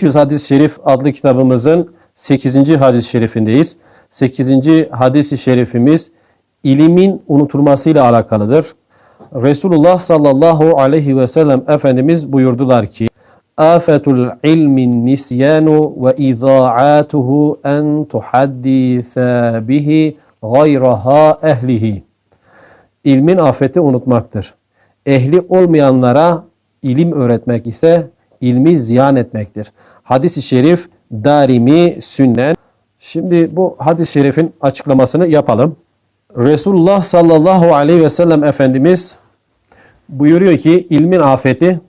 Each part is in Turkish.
300 Hadis-i Şerif adlı kitabımızın 8. hadis-i şerifindeyiz. 8. hadis-i şerifimiz ilimin unutulmasıyla alakalıdır. Resulullah sallallahu aleyhi ve sellem Efendimiz buyurdular ki Afetul ilmin nisyanu ve izaatuhu en tuhaddise bihi gayraha ehlihi. İlmin afeti unutmaktır. Ehli olmayanlara ilim öğretmek ise ilmi ziyan etmektir. Hadis-i şerif darimi sünnen. Şimdi bu hadis-i şerifin açıklamasını yapalım. Resulullah sallallahu aleyhi ve sellem Efendimiz buyuruyor ki ilmin afeti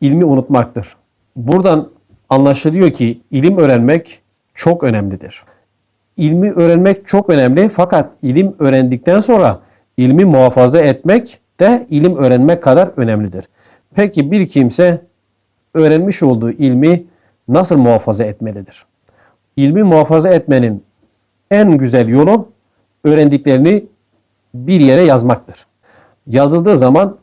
ilmi unutmaktır. Buradan anlaşılıyor ki ilim öğrenmek çok önemlidir. İlmi öğrenmek çok önemli fakat ilim öğrendikten sonra ilmi muhafaza etmek de ilim öğrenmek kadar önemlidir. Peki bir kimse öğrenmiş olduğu ilmi nasıl muhafaza etmelidir? İlmi muhafaza etmenin en güzel yolu öğrendiklerini bir yere yazmaktır. Yazıldığı zaman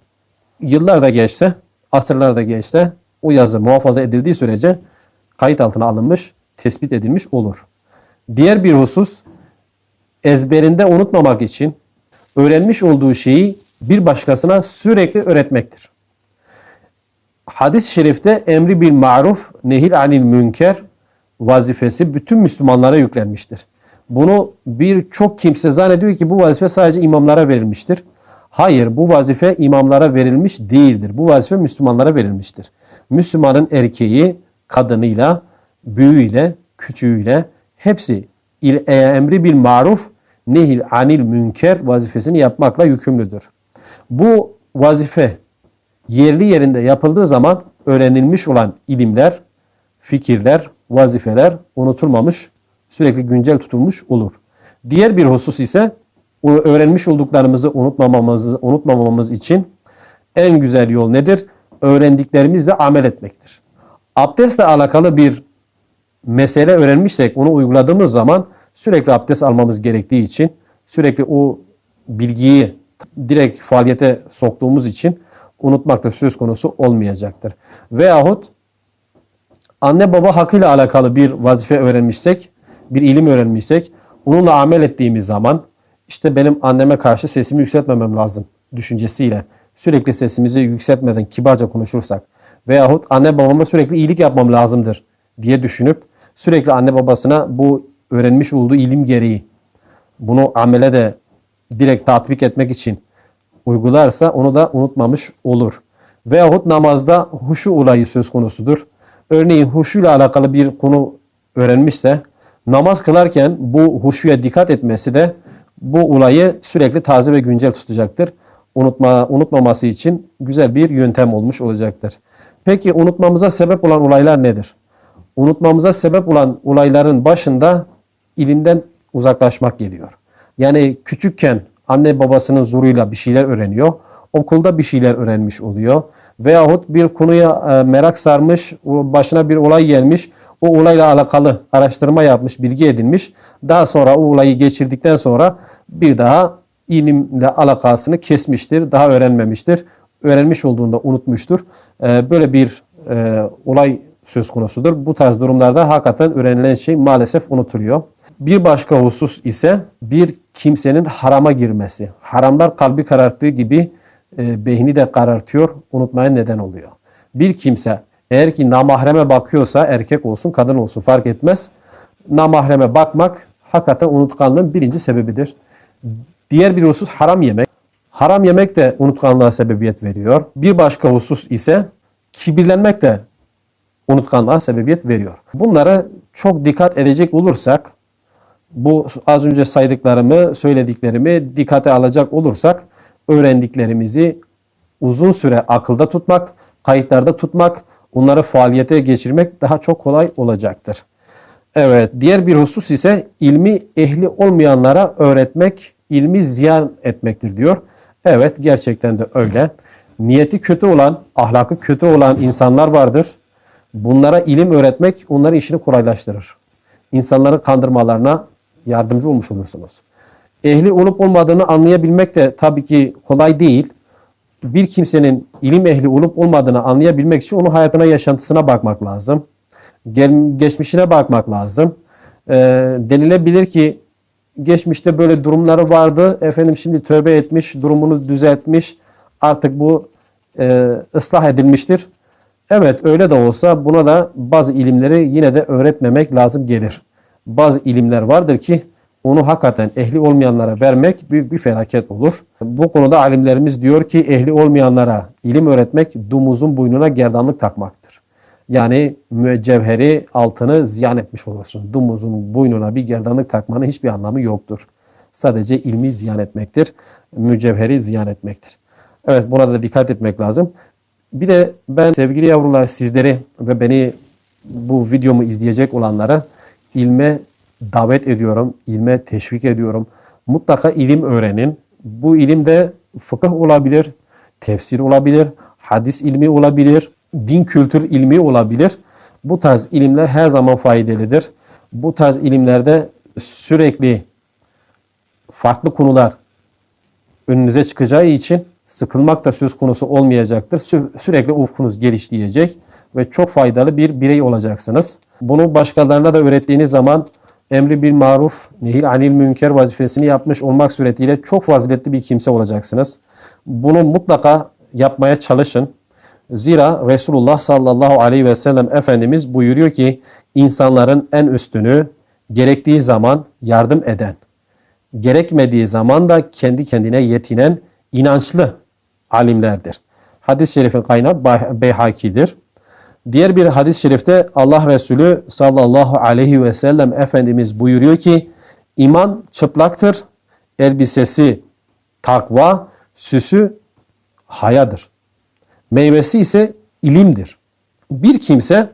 yıllar da geçse, asırlar da geçse o yazı muhafaza edildiği sürece kayıt altına alınmış, tespit edilmiş olur. Diğer bir husus ezberinde unutmamak için öğrenmiş olduğu şeyi bir başkasına sürekli öğretmektir. Hadis-i şerifte emri bil maruf, nehil anil münker vazifesi bütün Müslümanlara yüklenmiştir. Bunu birçok kimse zannediyor ki bu vazife sadece imamlara verilmiştir. Hayır bu vazife imamlara verilmiş değildir. Bu vazife Müslümanlara verilmiştir. Müslümanın erkeği kadınıyla, büyüğüyle, küçüğüyle hepsi il e, emri bil maruf, nehil anil münker vazifesini yapmakla yükümlüdür. Bu vazife yerli yerinde yapıldığı zaman öğrenilmiş olan ilimler, fikirler, vazifeler unutulmamış, sürekli güncel tutulmuş olur. Diğer bir husus ise öğrenmiş olduklarımızı unutmamamız, unutmamamız için en güzel yol nedir? Öğrendiklerimizle amel etmektir. Abdestle alakalı bir mesele öğrenmişsek onu uyguladığımız zaman sürekli abdest almamız gerektiği için sürekli o bilgiyi direkt faaliyete soktuğumuz için unutmak da söz konusu olmayacaktır. Veyahut anne baba hakkıyla alakalı bir vazife öğrenmişsek, bir ilim öğrenmişsek, onunla amel ettiğimiz zaman işte benim anneme karşı sesimi yükseltmemem lazım düşüncesiyle sürekli sesimizi yükseltmeden kibarca konuşursak veyahut anne babama sürekli iyilik yapmam lazımdır diye düşünüp sürekli anne babasına bu öğrenmiş olduğu ilim gereği bunu amele de direkt tatbik etmek için uygularsa onu da unutmamış olur. Veyahut namazda huşu olayı söz konusudur. Örneğin huşu ile alakalı bir konu öğrenmişse namaz kılarken bu huşuya dikkat etmesi de bu olayı sürekli taze ve güncel tutacaktır. Unutma, unutmaması için güzel bir yöntem olmuş olacaktır. Peki unutmamıza sebep olan olaylar nedir? Unutmamıza sebep olan olayların başında ilimden uzaklaşmak geliyor. Yani küçükken anne babasının zoruyla bir şeyler öğreniyor. Okulda bir şeyler öğrenmiş oluyor. Veyahut bir konuya e, merak sarmış, başına bir olay gelmiş. O olayla alakalı araştırma yapmış, bilgi edinmiş. Daha sonra o olayı geçirdikten sonra bir daha ilimle alakasını kesmiştir. Daha öğrenmemiştir. Öğrenmiş olduğunda unutmuştur. E, böyle bir e, olay söz konusudur. Bu tarz durumlarda hakikaten öğrenilen şey maalesef unutuluyor. Bir başka husus ise bir kimsenin harama girmesi. Haramlar kalbi kararttığı gibi e, beyni de karartıyor, unutmaya neden oluyor. Bir kimse eğer ki namahreme bakıyorsa erkek olsun kadın olsun fark etmez. Namahreme bakmak hakikaten unutkanlığın birinci sebebidir. Diğer bir husus haram yemek. Haram yemek de unutkanlığa sebebiyet veriyor. Bir başka husus ise kibirlenmek de unutkanlığa sebebiyet veriyor. Bunlara çok dikkat edecek olursak bu az önce saydıklarımı, söylediklerimi dikkate alacak olursak öğrendiklerimizi uzun süre akılda tutmak, kayıtlarda tutmak, onları faaliyete geçirmek daha çok kolay olacaktır. Evet, diğer bir husus ise ilmi ehli olmayanlara öğretmek, ilmi ziyan etmektir diyor. Evet, gerçekten de öyle. Niyeti kötü olan, ahlakı kötü olan insanlar vardır. Bunlara ilim öğretmek onların işini kolaylaştırır. İnsanların kandırmalarına yardımcı olmuş olursunuz. Ehli olup olmadığını anlayabilmek de tabii ki kolay değil. Bir kimsenin ilim ehli olup olmadığını anlayabilmek için onun hayatına, yaşantısına bakmak lazım. Geçmişine bakmak lazım. Ee, denilebilir ki geçmişte böyle durumları vardı. Efendim şimdi tövbe etmiş, durumunu düzeltmiş. Artık bu e, ıslah edilmiştir. Evet öyle de olsa buna da bazı ilimleri yine de öğretmemek lazım gelir. Bazı ilimler vardır ki onu hakikaten ehli olmayanlara vermek büyük bir felaket olur. Bu konuda alimlerimiz diyor ki ehli olmayanlara ilim öğretmek dumuzun boynuna gerdanlık takmaktır. Yani mücevheri altını ziyan etmiş olursun. Dumuzun boynuna bir gerdanlık takmanın hiçbir anlamı yoktur. Sadece ilmi ziyan etmektir. Mücevheri ziyan etmektir. Evet buna da dikkat etmek lazım. Bir de ben sevgili yavrular sizleri ve beni bu videomu izleyecek olanlara ilme davet ediyorum, ilme teşvik ediyorum. Mutlaka ilim öğrenin. Bu ilim de fıkıh olabilir, tefsir olabilir, hadis ilmi olabilir, din kültür ilmi olabilir. Bu tarz ilimler her zaman faydalıdır. Bu tarz ilimlerde sürekli farklı konular önünüze çıkacağı için sıkılmak da söz konusu olmayacaktır. Sü- sürekli ufkunuz gelişleyecek ve çok faydalı bir birey olacaksınız. Bunu başkalarına da öğrettiğiniz zaman emri bil maruf, nehil anil münker vazifesini yapmış olmak suretiyle çok faziletli bir kimse olacaksınız. Bunu mutlaka yapmaya çalışın. Zira Resulullah sallallahu aleyhi ve sellem Efendimiz buyuruyor ki insanların en üstünü gerektiği zaman yardım eden, gerekmediği zaman da kendi kendine yetinen inançlı alimlerdir. Hadis-i şerifin kaynağı Beyhaki'dir. Diğer bir hadis-i şerifte Allah Resulü sallallahu aleyhi ve sellem Efendimiz buyuruyor ki iman çıplaktır, elbisesi takva, süsü hayadır. Meyvesi ise ilimdir. Bir kimse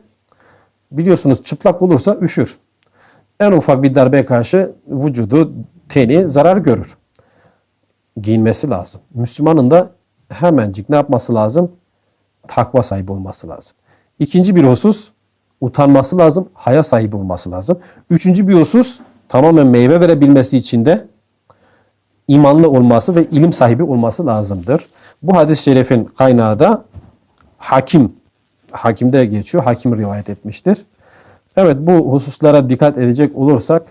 biliyorsunuz çıplak olursa üşür. En ufak bir darbeye karşı vücudu, teni zarar görür. Giyinmesi lazım. Müslümanın da hemencik ne yapması lazım? Takva sahibi olması lazım. İkinci bir husus utanması lazım, haya sahibi olması lazım. Üçüncü bir husus tamamen meyve verebilmesi için de imanlı olması ve ilim sahibi olması lazımdır. Bu hadis-i şerifin kaynağı da hakim, hakimde geçiyor, hakim rivayet etmiştir. Evet bu hususlara dikkat edecek olursak